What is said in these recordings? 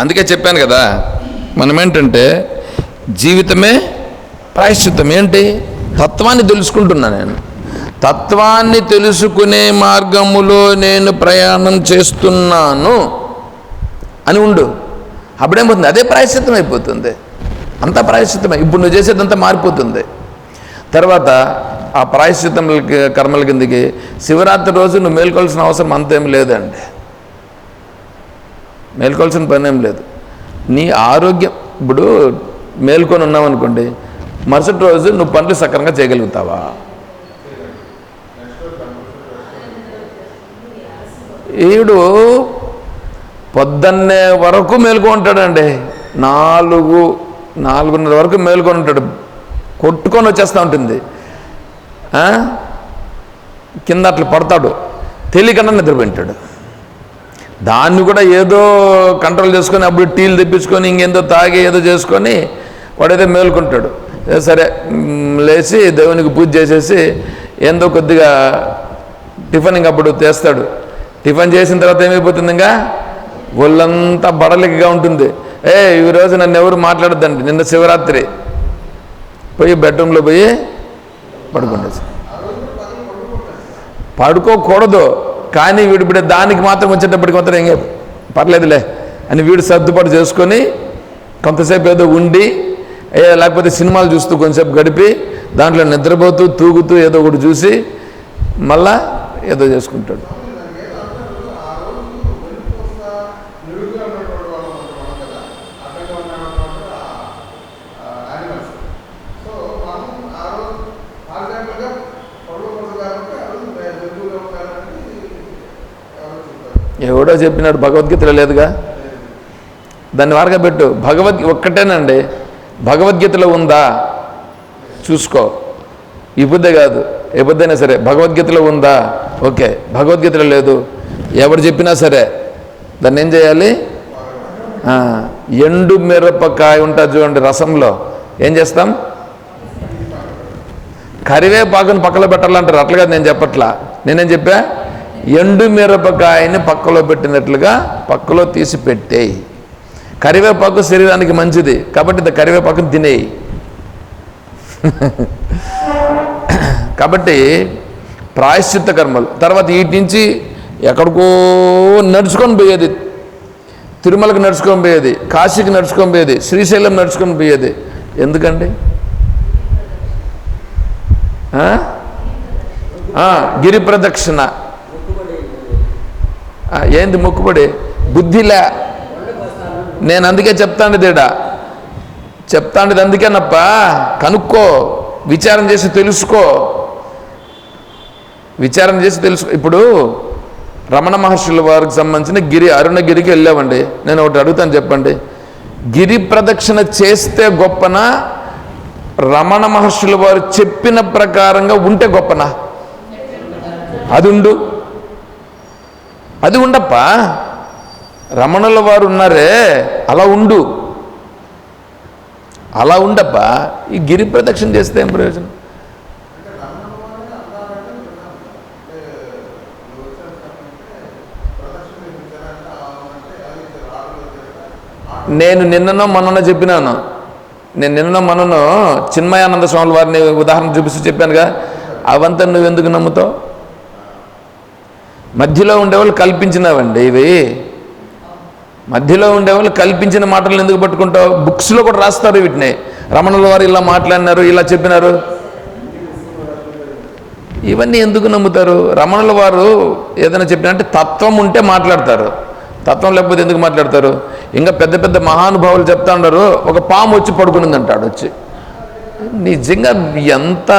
అందుకే చెప్పాను కదా మనం ఏంటంటే జీవితమే ప్రాయశ్చిత్తం. ఏంటి? తత్వాన్ని తెలుసుకుంటున్నా నేను. తత్వాన్ని తెలుసుకునే మార్గములో నేను ప్రయాణం చేస్తున్నాను అని ఉండు. అప్పుడేమవుతుంది అదే ప్రాయశ్చిత్తం అయిపోతుంది. అంతా ప్రాయశ్చిత్తమే ఇప్పుడు నువ్వు చేసేదంతా మారిపోతుంది. తర్వాత ఆ ప్రాయశ్చిత్తములకి కర్మల కిందకి శివరాత్రి రోజు నువ్వు మేల్కొల్సిన అవసరం అంతేం లేదండి. మేల్కోవాల్సిన పని ఏం లేదు. నీ ఆరోగ్యం ఇప్పుడు మేల్కొని ఉన్నామనుకోండి మరుసటి రోజు నువ్వు పనులు సక్రమంగా చేయగలుగుతావా? ఈడు పొద్దున్నే వరకు మేల్కొంటాడండి ఉంటాడండి. నాలుగు నాలుగున్నర వరకు మేల్కొని ఉంటాడు. కొట్టుకొని వచ్చేస్తూ ఉంటుంది. ఆ? కింద అట్లా పడతాడు. తెలియకుండా నిద్రపోయింటాడు దాన్ని కూడా ఏదో కంట్రోల్ చేసుకొని అప్పుడు టీలు తెప్పించుకొని ఇంకేందో తాగి ఏదో చేసుకొని వాడైతే మేలుకుంటాడు. సరే లేచి దేవునికి పూజ చేసేసి ఏందో కొద్దిగా టిఫిన్ ఇంక అప్పుడు తెస్తాడు. టిఫిన్ చేసిన తర్వాత ఏమైపోతుంది ఇంకా ఒళ్ళంతా బడలికగా ఉంటుంది. ఏ ఈ రోజు నన్ను ఎవరు మాట్లాడద్దండి? నిన్న శివరాత్రి. పోయి బెడ్రూమ్లో పోయి పడుకుండేసి. పడుకోకూడదు. కానీ వీడు ఇప్పుడు దానికి మాత్రం వచ్చేటప్పటికి మాత్రం ఏం పర్లేదులే అని వీడు సర్దుబాటు చేసుకొని కొంతసేపు ఏదో ఉండి లేకపోతే సినిమాలు చూస్తూ కొంతసేపు గడిపి దాంట్లో నిద్రపోతూ తూగుతూ ఏదో ఒకటి చూసి మళ్ళా ఏదో చేసుకుంటాడు. ఎవడో చెప్పినాడు భగవద్గీతలో లేదుగా? దాన్ని వారగా పెట్టు. ఒక్కటేనండి. భగవద్గీతలో ఉందా? చూసుకో. ఈ బుద్ధ కాదు. ఏ బుద్ధైనా సరే. భగవద్గీతలో ఉందా? ఓకే. భగవద్గీతలో లేదు. ఎవరు చెప్పినా సరే. దాన్ని ఏం చేయాలి? ఎండు మిరపకాయ ఉంటుంది చూడండి రసంలో. ఏం చేస్తాం? కరివేపాకుని పక్కన పెట్టాలంటారు. అట్లా కాదు నేను చెప్పట్లా. నేనేం చెప్పా? ఎండు మిరపకాయని పక్కలో పెట్టినట్లుగా పక్కలో తీసి పెట్టేయి కరివేపాకు శరీరానికి మంచిది కాబట్టి ఇంత తినేయి. కాబట్టి ప్రాయశ్చిత్త కర్మలు తర్వాత వీటి నుంచి ఎక్కడికో నడుచుకొని పోయేది. తిరుమలకు నడుచుకొని పోయేది కాశీకి నడుచుకొని పోయేది శ్రీశైలం నడుచుకొని పోయేది. ఎందుకండి? గిరి ప్రదక్షిణ. ఏంది మొక్కుబడి? బుద్ధిలే. నేను అందుకే చెప్తాండి దేడా. చెప్తాండేది అందుకేనప్ప కనుక్కో విచారం చేసి తెలుసుకో. విచారం చేసి తెలుసుకో. ఇప్పుడు రమణ మహర్షుల వారికి సంబంధించిన గిరి అరుణగిరికి వెళ్ళామండి. నేను ఒకటి అడుగుతాను చెప్పండి. గిరి ప్రదక్షిణ చేస్తే గొప్పన? రమణ మహర్షుల వారు చెప్పిన ప్రకారంగా ఉంటే గొప్పనా? అది ఉండు. అది ఉండప్ప? రమణుల వారు ఉన్నారే అలా ఉండు. అలా ఉండప్ప? ఈ గిరి ప్రదక్షిణ చేస్తే ఏం ప్రయోజనం? నేను నిన్ననో మొన్ననో చెప్పినాను. నేను నిన్ననో మొన్ననో చిన్మయానంద స్వామి వారిని ఉదాహరణ చూపిస్తూ చెప్పానుగా. అవంతా నువ్వెందుకు నమ్ముతావు? మధ్యలో ఉండేవాళ్ళు కల్పించినవండి ఇవి. మధ్యలో ఉండేవాళ్ళు కల్పించిన మాటలు ఎందుకు పట్టుకుంటావు? బుక్స్లో కూడా రాస్తారు వీటిని. రమణుల వారు ఇలా మాట్లాడినారు ఇలా చెప్పినారు. ఇవన్నీ ఎందుకు నమ్ముతారు? రమణుల వారు ఏదైనా చెప్పినంటే తత్వం ఉంటే మాట్లాడతారు. తత్వం లేకపోతే ఎందుకు మాట్లాడతారు? ఇంకా పెద్ద పెద్ద మహానుభావులు చెప్తా ఉన్నారు ఒక పాము వచ్చి పడుకునింది అంటాడు వచ్చి. నిజంగా ఎంత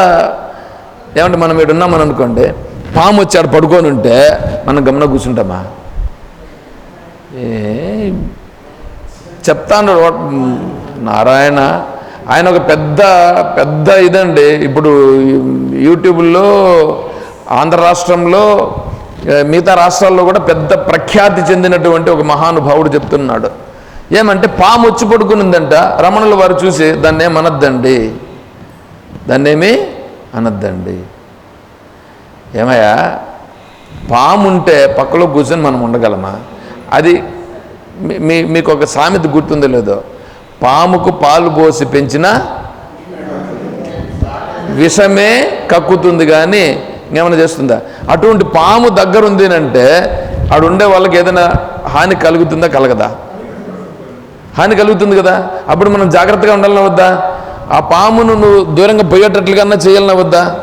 ఏమంటే మనం ఇక్కడ ఉన్నామని అనుకోండి పాము వచ్చాడు పడుకొని ఉంటే మనం గమన కూర్చుంటామా? ఏ చెప్తాను నారాయణ ఆయన ఒక పెద్ద పెద్ద ఇదండి. ఇప్పుడు యూట్యూబ్లో ఆంధ్ర రాష్ట్రంలో మిగతా రాష్ట్రాల్లో కూడా పెద్ద ప్రఖ్యాతి చెందినటువంటి ఒక మహానుభావుడు చెప్తున్నాడు. ఏమంటే పాము వచ్చి పడుకునిందంట. రమణుల వారు చూసి దాన్ని ఏమనద్దండి దాన్నేమి అనద్దండి? ఏమయ్యా? పాము ఉంటే పక్కలో కూర్చొని మనం ఉండగలమా? అది మీ- మీకు ఒక సామెత గుర్తుందో లేదో? పాముకు పాలు పోసి పెంచిన విషమే కక్కుతుంది కానీ ఏమైనా చేస్తుందా? అటువంటి పాము దగ్గర ఉంది అంటే ఆడు ఉండే వాళ్ళకి ఏదైనా హాని కలుగుతుందా కలగదా? హాని కలుగుతుంది కదా? అప్పుడు మనం జాగ్రత్తగా ఉండాలన్నా వద్దా? ఆ పామును నువ్వు దూరంగా పోయేటట్లుగా చేయాలన్నా వద్దా?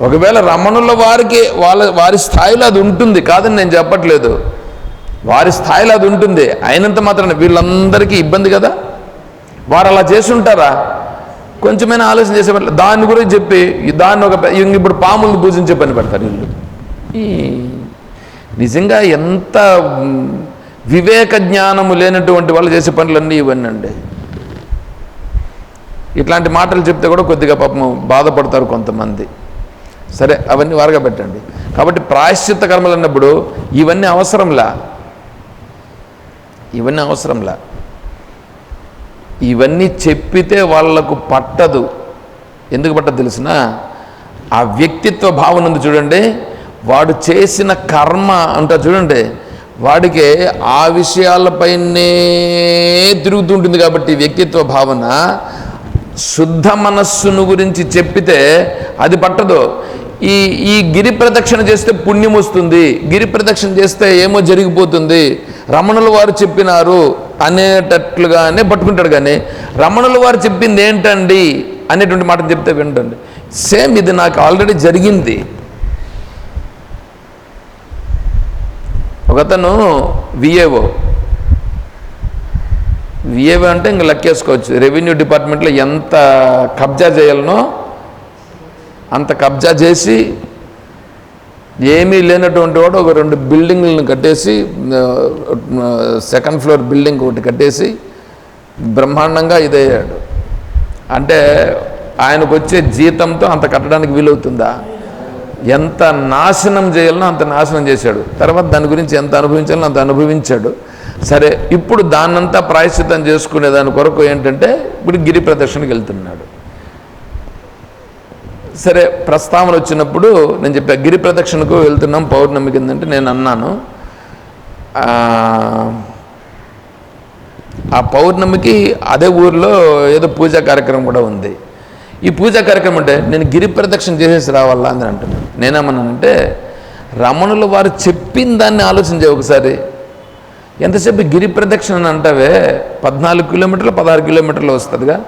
ఒకవేళ రమణుల వారికి వాళ్ళ వారి స్థాయిలో అది ఉంటుంది కాదని నేను చెప్పట్లేదు. వారి స్థాయిలో అది ఉంటుంది అయినంత మాత్రాన వీళ్ళందరికీ ఇబ్బంది కదా? వారు అలా చేసి ఉంటారా కొంచెమైనా ఆలోచన చేసే పని దాన్ని గురించి చెప్పి దాన్ని ఒక ఇప్పుడు పాములను పూజించే పని పెడతారు వీళ్ళు. ఈ నిజంగా ఎంత వివేక జ్ఞానము లేనటువంటి వాళ్ళు చేసే పనులన్నీ ఇవన్నీ అండి. ఇట్లాంటి మాటలు చెప్తే కూడా కొద్దిగా పాపం బాధపడతారు కొంతమంది. సరే అవన్నీ వారగా పెట్టండి. కాబట్టి ప్రాయశ్చిత్త కర్మలు అన్నప్పుడు ఇవన్నీ అవసరంలా? ఇవన్నీ అవసరంలా? ఇవన్నీ చెప్పితే వాళ్ళకు పట్టదు. ఎందుకు పట్టదు తెలిసిన? ఆ వ్యక్తిత్వ భావన ఉంది చూడండి. వాడు చేసిన కర్మ అంట చూడండి. వాడికి ఆ విషయాలపైనే తిరుగుతుంటుంది కాబట్టి వ్యక్తిత్వ భావన. శుద్ధ మనస్సును గురించి చెప్పితే అది పట్టదు. ఈ ఈ గిరి ప్రదక్షిణ చేస్తే పుణ్యం వస్తుంది గిరి ప్రదక్షిణ చేస్తే ఏమో జరిగిపోతుంది. రమణుల వారు చెప్పినారు అనేటట్లుగానే పట్టుకుంటాడు కానీ రమణుల వారు చెప్పింది ఏంటండి అనేటువంటి మాట చెప్తే వింటండి సేమ్ ఇది నాకు ఆల్రెడీ జరిగింది. ఒకతను విఏఓ విఏఓ అంటే ఇంకా లెక్కేసుకోవచ్చు. రెవెన్యూ డిపార్ట్మెంట్లో ఎంత కబ్జా చేయాలనో అంత కబ్జా చేసి ఏమీ లేనటువంటి వాడు ఒక రెండు బిల్డింగ్లను కట్టేసి సెకండ్ ఫ్లోర్ బిల్డింగ్ ఒకటి కట్టేసి బ్రహ్మాండంగా ఇదయ్యాడు. అంటే ఆయనకు వచ్చే జీతంతో అంత కట్టడానికి వీలవుతుందా? ఎంత నాశనం చేయాలనో అంత నాశనం చేశాడు. తర్వాత దాని గురించి ఎంత అనుభవించాలో అంత అనుభవించాడు. సరే ఇప్పుడు దాన్నంతా ప్రాయశ్చితం చేసుకునే దాని కొరకు ఏంటంటే ఇప్పుడు గిరి ప్రదర్శనకి వెళ్తున్నాడు. సరే ప్రస్తావన వచ్చినప్పుడు నేను చెప్పా గిరి ప్రదక్షిణకు వెళ్తున్నాం పౌర్ణమి కిందంటే నేను అన్నాను. ఆ, పౌర్ణమికి అదే ఊర్లో ఏదో పూజా కార్యక్రమం కూడా ఉంది. ఈ పూజా కార్యక్రమం అంటే నేను గిరి ప్రదక్షిణ చేసేసి రావాలా అని అంటున్నాను నేనేమన్నానంటే రమణుల వారు చెప్పిన దాన్ని ఆలోచించే ఒకసారి. ఎంతసేపు గిరి ప్రదక్షిణ అని అంటావే? పద్నాలుగు కిలోమీటర్లు పదహారు కిలోమీటర్లు వస్తుందిగా.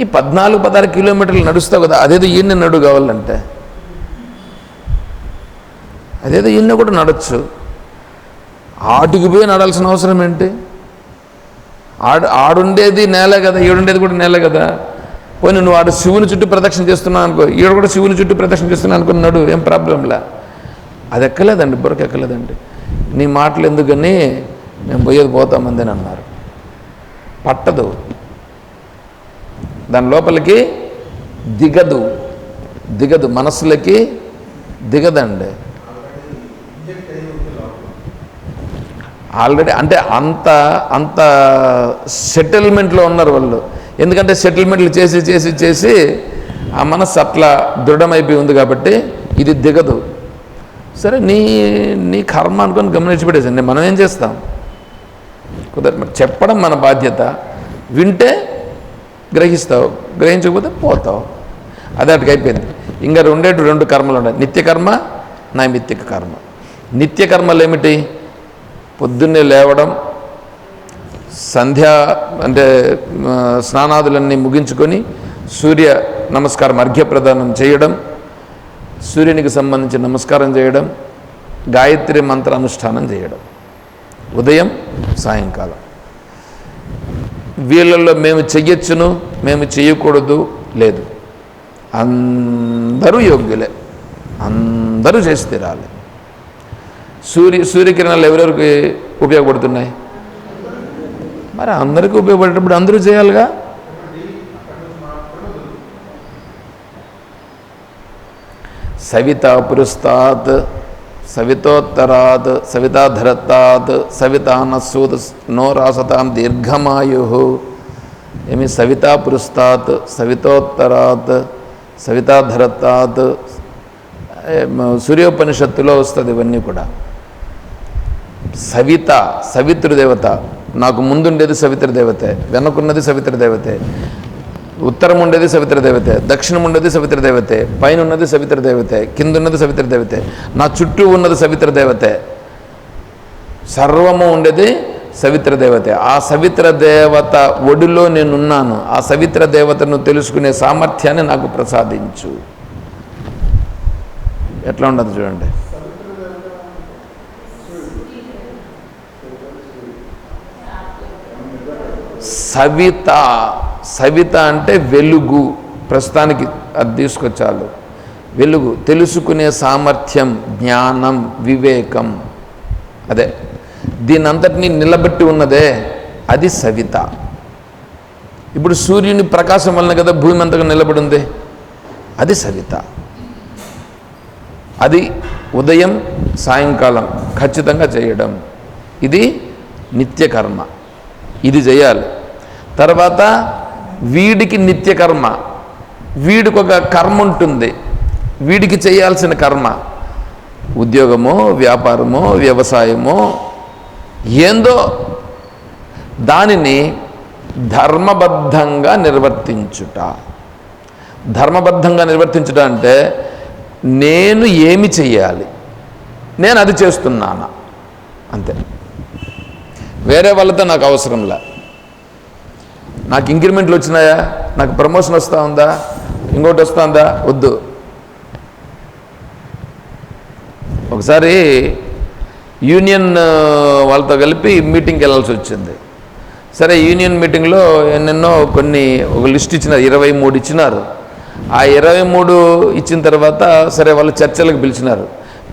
ఈ పద్నాలుగు పదహారు కిలోమీటర్లు నడుస్తావు కదా అదేదో ఈయన నడు కావాలంటే. అదేదో ఈయన కూడా నడచ్చు. ఆటికి పోయి నడాల్సిన అవసరం ఏంటి? ఆడు ఆడుండేది నేలే కదా ఈడుండేది కూడా నేలే కదా. పోనీ నువ్వు ఆడు శివుని చుట్టూ ప్రదక్షిణ చేస్తున్నావు అనుకో ఈడు కూడా శివుని చుట్టూ ప్రదక్షిణ చేస్తున్నావు అనుకున్నాడు ఏం ప్రాబ్లంలా అది ఎక్కలేదండి బుర్రకు ఎక్కలేదండి. నీ మాటలు ఎందుకని మేము పోయేది పోతామంది అన్నారు. పట్టదు. దాని లోపలికి దిగదు. దిగదు. మనసులకి దిగదండి. ఆల్రెడీ అంటే అంత అంత సెటిల్మెంట్లో ఉన్నారు వాళ్ళు. ఎందుకంటే సెటిల్మెంట్లు చేసి చేసి చేసి ఆ మనస్సు అట్లా దృఢమైపోయి ఉంది కాబట్టి ఇది దిగదు. సరే నీ నీ కర్మ అనుకొని గమనించి పెట్టేసండి మనం ఏం చేస్తాం? కుదరదు. చెప్పడం మన బాధ్యత. వింటే గ్రహిస్తావు గ్రహించకపోతే పోతావు. అదే అటుకైపోయింది అయిపోయింది. ఇంకా రెండేటు రెండు కర్మలు ఉన్నాయి. నిత్యకర్మ నైమిత్తిక కర్మ. నిత్యకర్మలు ఏమిటి? పొద్దున్నే లేవడం సంధ్య అంటే స్నానాదులన్నీ ముగించుకొని సూర్య నమస్కారం అర్ఘ్యప్రదానం చేయడం సూర్యునికి సంబంధించి నమస్కారం చేయడం గాయత్రి మంత్ర అనుష్ఠానం చేయడం. ఉదయం సాయంకాలం. వీళ్ళల్లో మేము చెయ్యొచ్చును మేము చేయకూడదు లేదు. అందరూ యోగ్యులే. అందరూ చేసి తీరాలి సూర్య సూర్యకిరణాలు ఎవరెవరికి ఉపయోగపడుతున్నాయి? మరి అందరికీ ఉపయోగపడేటప్పుడు అందరూ చేయాలిగా? సవిత పురస్తాత్ సవితోత్తరాత్ సవితాధరత్తాత్ సవితానసూత నో రాసతాం దీర్ఘమాయు. ఏమి సవితా పురుస్తాత్ సవితోత్తరాత్ సవితాధరత్తాత్ సూర్యోపనిషత్తులో వస్తుంది ఇవన్నీ కూడా. సవిత సవితృదేవత నాకు ముందుండేది సవితృదేవతే వెనకున్నది సవితృదేవతే. ఉత్తరం ఉండేది సవిత్ర దేవతే దక్షిణం ఉండేది సవిత్ర దేవతే పైన ఉన్నది సవిత్ర దేవతే కింద ఉన్నది సవిత్ర దేవతే నా చుట్టూ ఉన్నది సవిత్ర దేవతే. సర్వము ఉండేది సవిత్ర దేవతే. ఆ సవిత్ర దేవత ఒడిలో నేనున్నాను. ఆ సవిత్ర దేవతను తెలుసుకునే సామర్థ్యాన్ని నాకు ప్రసాదించు. ఎట్లా ఉండదు చూడండి. సవిత సవిత అంటే వెలుగు. ప్రస్తుతానికి అది తీసుకొచ్చాలు వెలుగు తెలుసుకునే సామర్థ్యం జ్ఞానం వివేకం. అదే. దీని అంతటినీ నిలబెట్టి ఉన్నదే అది సవిత. ఇప్పుడు సూర్యుని ప్రకాశం వలన కదా భూమి అంతగా నిలబడి ఉంది అది సవిత. అది ఉదయం సాయంకాలం ఖచ్చితంగా చేయడం. ఇది నిత్యకర్మ. ఇది చేయాలి. తర్వాత వీడికి నిత్యకర్మ వీడికి ఒక కర్మ ఉంటుంది. వీడికి చేయాల్సిన కర్మ. ఉద్యోగమో వ్యాపారమో వ్యవసాయమో ఏందో దానిని ధర్మబద్ధంగా నిర్వర్తించుట. ధర్మబద్ధంగా నిర్వర్తించుట అంటే నేను ఏమి చెయ్యాలి? నేను అది చేస్తున్నానా? అంతే. వేరే వాళ్ళతో నాకు అవసరంలా. నాకు ఇంక్రిమెంట్లు వచ్చినాయా? నాకు ప్రమోషన్ వస్తూ ఉందా? ఇంకోటి వస్తుందా వద్దు. ఒకసారి యూనియన్ వాళ్ళతో కలిపి మీటింగ్కి వెళ్ళాల్సి వచ్చింది. సరే యూనియన్ మీటింగ్లో ఎన్నెన్నో కొన్ని ఒక లిస్ట్ ఇచ్చినారు ఇరవై మూడు ఇచ్చినారు. ఆ ఇరవై మూడు ఇచ్చిన తర్వాత సరే వాళ్ళు చర్చలకు పిలిచినారు.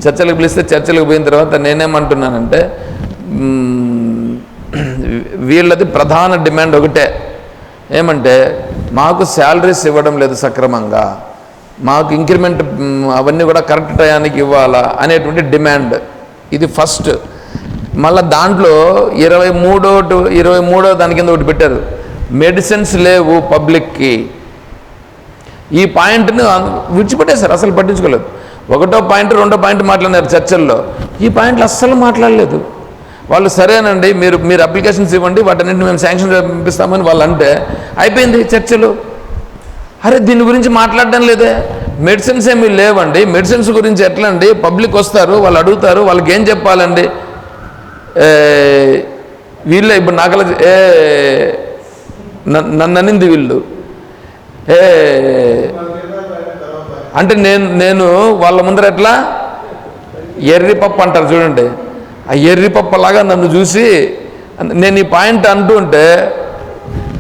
చర్చలకు పిలిస్తే చర్చలకు పోయిన తర్వాత నేనేమంటున్నానంటే వీళ్ళది ప్రధాన డిమాండ్ ఒకటే. ఏమంటే మాకు శాలరీస్ ఇవ్వడం లేదు సక్రమంగా. మాకు ఇంక్రిమెంట్ అవన్నీ కూడా కరెక్ట్ టయానికి ఇవ్వాలా అనేటువంటి డిమాండ్. ఇది ఫస్ట్. మళ్ళీ దాంట్లో ఇరవై మూడో టు- ఇరవై మూడో దాని కింద ఒకటి పెట్టారు. మెడిసిన్స్ లేవు పబ్లిక్కి. ఈ పాయింట్ని విడిచిపెట్టేశారు అసలు పట్టించుకోలేదు. ఒకటో పాయింట్ రెండో పాయింట్ మాట్లాడినారు చర్చల్లో. ఈ పాయింట్లు అస్సలు మాట్లాడలేదు. వాళ్ళు సరేనండి మీరు మీరు అప్లికేషన్స్ ఇవ్వండి వాటన్నింటిని మేము శాంక్షన్ పంపిస్తామని వాళ్ళు అంటే అయిపోయింది చర్చలు. అరే దీని గురించి మాట్లాడడం లేదే. మెడిసిన్స్ ఏమీ లేవండి. మెడిసిన్స్ గురించి ఎట్లా అండి పబ్లిక్ వస్తారు వాళ్ళు అడుగుతారు వాళ్ళకి ఏం చెప్పాలండి? వీళ్ళే ఇప్పుడు నాకల ఏ నన్ను అనింది వీళ్ళు. ఏ అంటే నేను నేను వాళ్ళ ముందర ఎట్లా? ఎర్రి పప్పు అంటారు చూడండి. ఆ ఎర్రి పప్పలాగా నన్ను చూసి నేను ఈ పాయింట్ అంటూ ఉంటే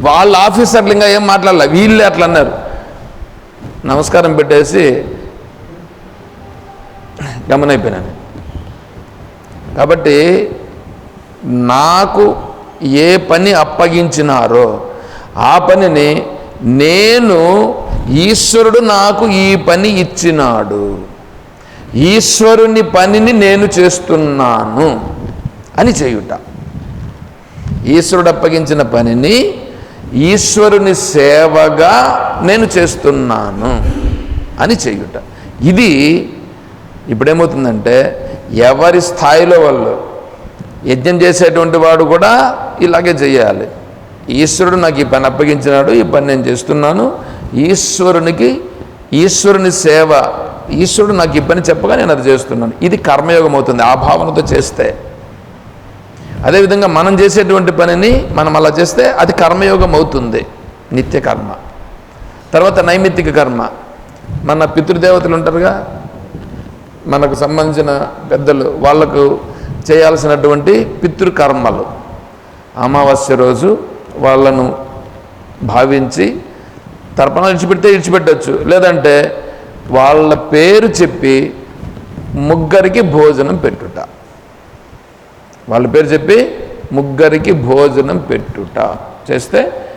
వాళ్ళ ఆఫీసర్లు ఇంకా ఏం మాట్లాడలే వీళ్ళే అట్లా అన్నారు. నమస్కారం పెట్టేసి గమనైపోయినాను కాబట్టి నాకు ఏ పని అప్పగించినారో ఆ పనిని నేను ఈశ్వరుడు నాకు ఈ పని ఇచ్చినాడు. ఈశ్వరుని పనిని నేను చేస్తున్నాను అని చేయుట. ఈశ్వరుడు అప్పగించిన పనిని ఈశ్వరుని సేవగా నేను చేస్తున్నాను అని చేయుట. ఇది ఇప్పుడేమవుతుందంటే ఎవరి స్థాయిలో వాళ్ళు యజ్ఞం చేసేటువంటి వాడు కూడా ఇలాగే చేయాలి. ఈశ్వరుడు నాకు ఈ పని అప్పగించినాడు ఈ పని నేను చేస్తున్నాను ఈశ్వరునికి ఈశ్వరుని సేవ ఈశ్వరుడు నాకు ఇబ్బంది చెప్పగా నేను అది చేస్తున్నాను. ఇది కర్మయోగం అవుతుంది ఆ భావనతో చేస్తే. అదేవిధంగా మనం చేసేటువంటి పనిని మనం అలా చేస్తే అది కర్మయోగం అవుతుంది నిత్య కర్మ. తర్వాత నైమిత్తిక కర్మ. మన పితృదేవతలు ఉంటారుగా మనకు సంబంధించిన పెద్దలు వాళ్ళకు చేయాల్సినటువంటి పితృకర్మలు. అమావాస్య రోజు వాళ్ళను భావించి తర్పణ ఇడిచిపెడితే ఇడిచిపెట్టచ్చు లేదంటే వాళ్ళ పేరు చెప్పి ముగ్గురికి భోజనం పెట్టుట. వాళ్ళ పేరు చెప్పి ముగ్గురికి భోజనం పెట్టుట. చేస్తే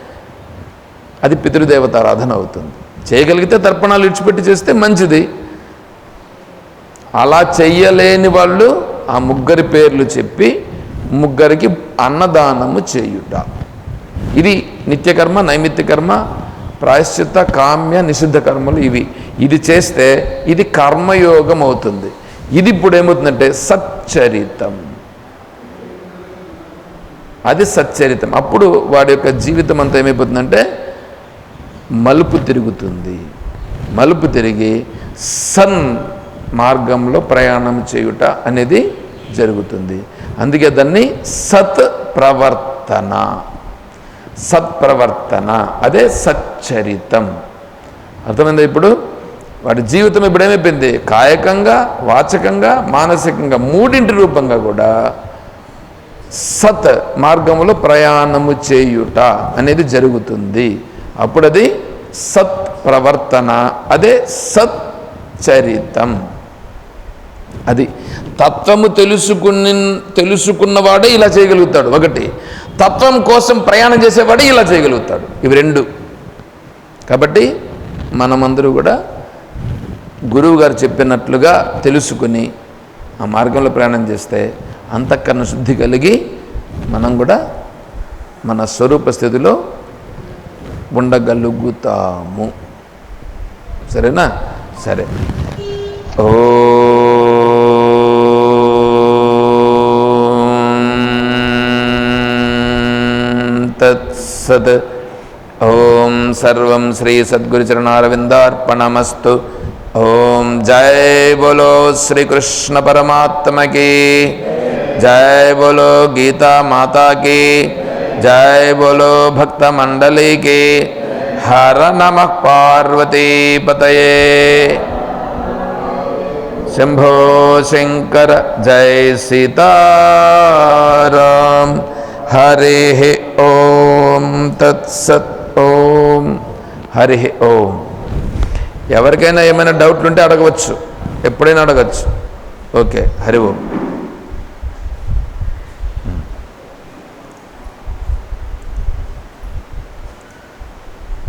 అది పితృదేవతారాధన అవుతుంది. చేయగలిగితే తర్పణాలు ఇచ్చిపెట్టి చేస్తే మంచిది. అలా చెయ్యలేని వాళ్ళు ఆ ముగ్గురి పేర్లు చెప్పి ముగ్గురికి అన్నదానము చేయుట. ఇది నిత్యకర్మ నైమిత్య కర్మ ప్రాయశ్చిత్త కామ్య నిషిద్ధ కర్మలు ఇవి. ఇది చేస్తే ఇది కర్మయోగం అవుతుంది ఇది ఇప్పుడు ఏమవుతుందంటే సచ్చరితం. అది సచ్చరితం. అప్పుడు వాడి యొక్క జీవితం అంతా ఏమైపోతుందంటే మలుపు తిరుగుతుంది. మలుపు తిరిగి సన్ మార్గంలో ప్రయాణం చేయుట అనేది జరుగుతుంది. అందుకే దాన్ని సత్ ప్రవర్తన. సత్ప్రవర్తన అదే సచ్చరితం. అర్థమైందా ఇప్పుడు? వాడి జీవితం ఇప్పుడు ఏమైపోయింది? కాయకంగా వాచకంగా మానసికంగా మూడింటి రూపంగా కూడా సత్ మార్గములో ప్రయాణము చేయుట అనేది జరుగుతుంది. అప్పుడది సత్ ప్రవర్తన అదే సత్ చరితం. అది తత్వము తెలుసుకుని తెలుసుకున్నవాడే ఇలా చేయగలుగుతాడు. ఒకటి తత్వం కోసం ప్రయాణం చేసేవాడే ఇలా చేయగలుగుతాడు. ఇవి రెండు. కాబట్టి మనమందరూ కూడా గురువు గారు చెప్పినట్లుగా తెలుసుకుని ఆ మార్గంలో ప్రయాణం చేస్తే అంతఃకరణ శుద్ధి కలిగి మనం కూడా మన స్వరూప స్థితిలో ఉండగలుగుతాము. సరేనా? సరే. ఓ తత్సత్. ఓం సర్వం శ్రీ సద్గురుచరణారవిందార్పణమస్తు. ओम जय बोलो श्री कृष्ण परमात्म की। जय बोलो गीता माता की। जय बोलो भक्त मंडली की। हर नमः पार्वती पतये। शंभो शंकर जय सीताराम। हरे ओम, तत्सत ओम। हरे ओम। ఎవరికైనా ఏమైనా డౌట్లు ఉంటే అడగవచ్చు. ఎప్పుడైనా అడగచ్చు. ఓకే. హరి ఓం.